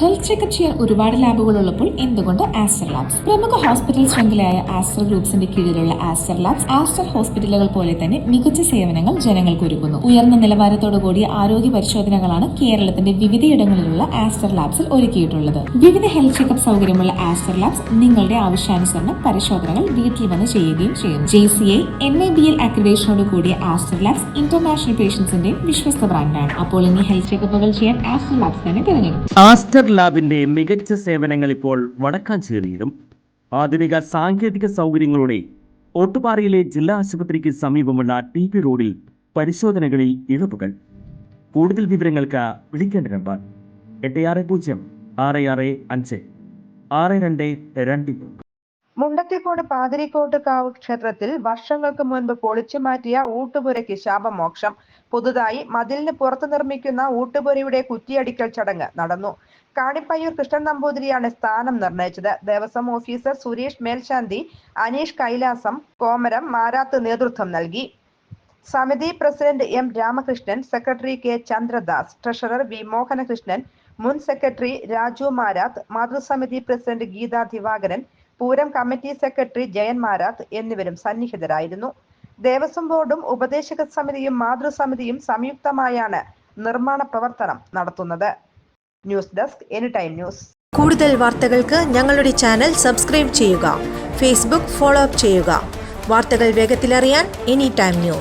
Health checkup ചെയ്യാൻ ഒരുപാട് ലാബുകൾ ഉള്ളപ്പോൾ എന്തുകൊണ്ട് ആസ്റ്റർ ലാബ്സ് പ്രമുഖ ഹോസ്പിറ്റൽ ശൃംഖലയായ ആസ്റ്റർ ഗ്രൂപ്പ്സിന്റെ കീഴിലുള്ള ആസ്റ്റർ ലാബ്സ് ആസ്റ്റർ ഹോസ്പിറ്റലുകൾ പോലെ തന്നെ മികച്ച സേവനങ്ങൾ ജനങ്ങൾക്ക് ഒരുക്കുന്നു. ഉയർന്ന നിലവാരത്തോടു കൂടിയ ആരോഗ്യ പരിശോധനകളാണ് കേരളത്തിന്റെ വിവിധയിടങ്ങളിലുള്ള ആസ്റ്റർ ലാബ്സിൽ ഒരുക്കിയിട്ടുള്ളത്. വിവിധ ഹെൽത്ത് ചെക്കപ്പ് സൗകര്യമുള്ള ആസ്റ്റർ ലാബ്സ് നിങ്ങളുടെ ആവശ്യാനുസരണം പരിശോധനകൾ വീട്ടിൽ വന്ന് ചെയ്യുകയും ചെയ്യും J C I N I B L അക്രിഡേഷനോട് കൂടിയ ആസ്റ്റർ ലാബ്സ് ഇന്റർനാഷണൽ പേഷ്യൻസിന്റെ വിശ്വസ്ത ബ്രാൻഡാണ് അപ്പോൾ ഇനി ഹെൽത്ത് ചെക്കപ്പുകൾ ചെയ്യാൻ ആസ്റ്റർ ലാബ്സ് തന്നെ തിരഞ്ഞെടുക്കും. ലാബിന്റെ മികച്ച സേവനങ്ങൾ ഇപ്പോൾ വടക്കാഞ്ചേരിയിലും. ആധുനിക സാങ്കേതിക സൗകര്യങ്ങളോടെ ഓട്ടുപാറയിലെ ജില്ലാ ആശുപത്രിക്ക് സമീപമുള്ള ടി പി റോഡിൽ പരിശോധനകളിൽ ഇളവുകൾ കൂടുതൽ വിവരങ്ങൾക്ക് വിളിക്കേണ്ട നമ്പർ എട്ട് ആറ് പൂജ്യം ആറ് ആറ് അഞ്ച് ആറ് രണ്ട് രണ്ട് മുണ്ടത്തിക്കോട് പാതിരിക്കോട്ട് കാവ് ക്ഷേത്രത്തിൽ വർഷങ്ങൾക്ക് മുൻപ് പൊളിച്ചു മാറ്റിയ ഊട്ടുപുരയ്ക്ക് ശാപമോക്ഷം. പുതുതായി മതിലിന് പുറത്ത് നിർമ്മിക്കുന്ന ഊട്ടുപുരയുടെ കുറ്റിയടിക്കൽ ചടങ്ങ് നടന്നു. കാണിപ്പയ്യൂർ കൃഷ്ണൻ നമ്പൂതിരിയാണ് സ്ഥാനം നിർണയിച്ചത്. ദേവസ്വം ഓഫീസർ സുരേഷ് മേൽശാന്തി അനീഷ് കൈലാസം കോമരം മാരാത്ത് നേതൃത്വം നൽകി. സമിതി president M Ramakrishnan secretary K Chandradas treasurer V Mohanakrishnan മുൻ secretary Raju Marath മാതൃസമിതി president Geetha Divakaran Pooram committee secretary Jayan Marath എന്നിവരും സന്നിഹിതരായിരുന്നു. ദേവസ്വം ബോർഡും ഉപദേശക സമിതിയും മാതൃസമിതിയും സംയുക്തമായാണ് നിർമ്മാണ പ്രവർത്തനം നടത്തുന്നത്. News desk any time news. കൂടുതൽ വാർത്തകൾക്ക് ഞങ്ങളുടെ ചാനൽ സബ്സ്ക്രൈബ് ചെയ്യുക ഫേസ്ബുക്ക് ഫോളോ അപ്പ് ചെയ്യുക. വാർത്തകൾ വേഗത്തിലറിയാൻ എനി ടൈം ന്യൂസ്.